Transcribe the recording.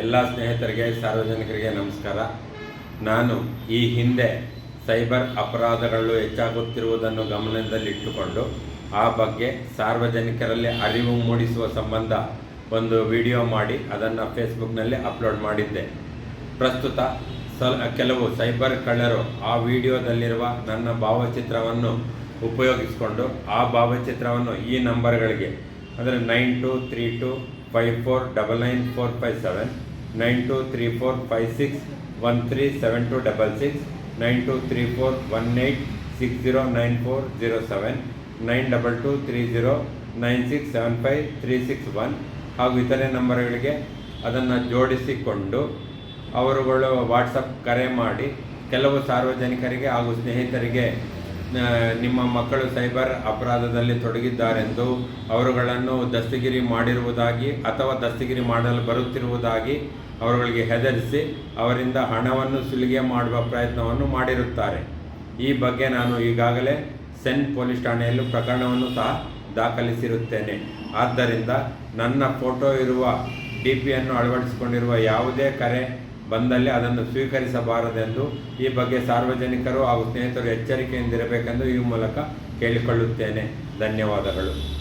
ಎಲ್ಲ ಸ್ನೇಹಿತರಿಗೆ, ಸಾರ್ವಜನಿಕರಿಗೆ ನಮಸ್ಕಾರ. ನಾನು ಈ ಹಿಂದೆ ಸೈಬರ್ ಅಪರಾಧಗಳು ಹೆಚ್ಚಾಗುತ್ತಿರುವುದನ್ನು ಗಮನದಲ್ಲಿಟ್ಟುಕೊಂಡು, ಆ ಬಗ್ಗೆ ಸಾರ್ವಜನಿಕರಲ್ಲಿ ಅರಿವು ಮೂಡಿಸುವ ಸಂಬಂಧ ಒಂದು ವಿಡಿಯೋ ಮಾಡಿ, ಅದನ್ನು ಫೇಸ್ಬುಕ್ನಲ್ಲಿ ಅಪ್ಲೋಡ್ ಮಾಡಿದ್ದೆ. ಪ್ರಸ್ತುತ ಸ ಕೆಲವು ಸೈಬರ್ ಕಳ್ಳರು ಆ ವಿಡಿಯೋದಲ್ಲಿರುವ ನನ್ನ ಭಾವಚಿತ್ರವನ್ನು ಉಪಯೋಗಿಸಿಕೊಂಡು, ಆ ಭಾವಚಿತ್ರವನ್ನು ಈ ನಂಬರ್ಗಳಿಗೆ, ಅಂದರೆ nine two three two five four double nine four five seven nine two three four five six one three seven two double six, nine two three four one eight six zero nine four zero seven, nine double two three zero nine six seven five three six one ಹಾಗೂ ಇತರೆ ನಂಬರ್ಗಳಿಗೆ ಅದನ್ನು ಜೋಡಿಸಿಕೊಂಡು ಅವರುಗಳು WhatsApp ಕರೆ ಮಾಡಿ ಕೆಲವು ಸಾರ್ವಜನಿಕರಿಗೆ ಹಾಗೂ ಸ್ನೇಹಿತರಿಗೆ ನಿಮ್ಮ ಮಕ್ಕಳು ಸೈಬರ್ ಅಪರಾಧದಲ್ಲಿ ತೊಡಗಿದ್ದಾರೆಂದು ಅವರುಗಳನ್ನು ದಸ್ತಗಿರಿ ಮಾಡಿರುವುದಾಗಿ ಅಥವಾ ದಸ್ತಗಿರಿ ಮಾಡಲು ಬರುತ್ತಿರುವುದಾಗಿ ಅವರುಗಳಿಗೆ ಹೆದರಿಸಿ ಅವರಿಂದ ಹಣವನ್ನು ಸುಲಿಗೆ ಮಾಡುವ ಪ್ರಯತ್ನವನ್ನು ಮಾಡಿರುತ್ತಾರೆ. ಈ ಬಗ್ಗೆ ನಾನು ಈಗಾಗಲೇ ಸೆನ್ ಪೊಲೀಸ್ ಠಾಣೆಯಲ್ಲೂ ಪ್ರಕರಣವನ್ನು ಸಹ ದಾಖಲಿಸಿರುತ್ತೇನೆ. ಆದ್ದರಿಂದ ನನ್ನ ಫೋಟೋ ಇರುವ, ಡಿ ಪಿಯನ್ನು ಅಳವಡಿಸಿಕೊಂಡಿರುವ ಯಾವುದೇ ಕರೆ ಬಂದಲ್ಲಿ ಅದನ್ನು ಸ್ವೀಕರಿಸಬಾರದೆಂದು ಈ ಬಗ್ಗೆ ಸಾರ್ವಜನಿಕರು ಹಾಗೂ ಸ್ನೇಹಿತರು ಎಚ್ಚರಿಕೆಯಿಂದಿರಬೇಕೆಂದು ಈ ಮೂಲಕ ಕೇಳಿಕೊಳ್ಳುತ್ತೇನೆ. ಧನ್ಯವಾದಗಳು.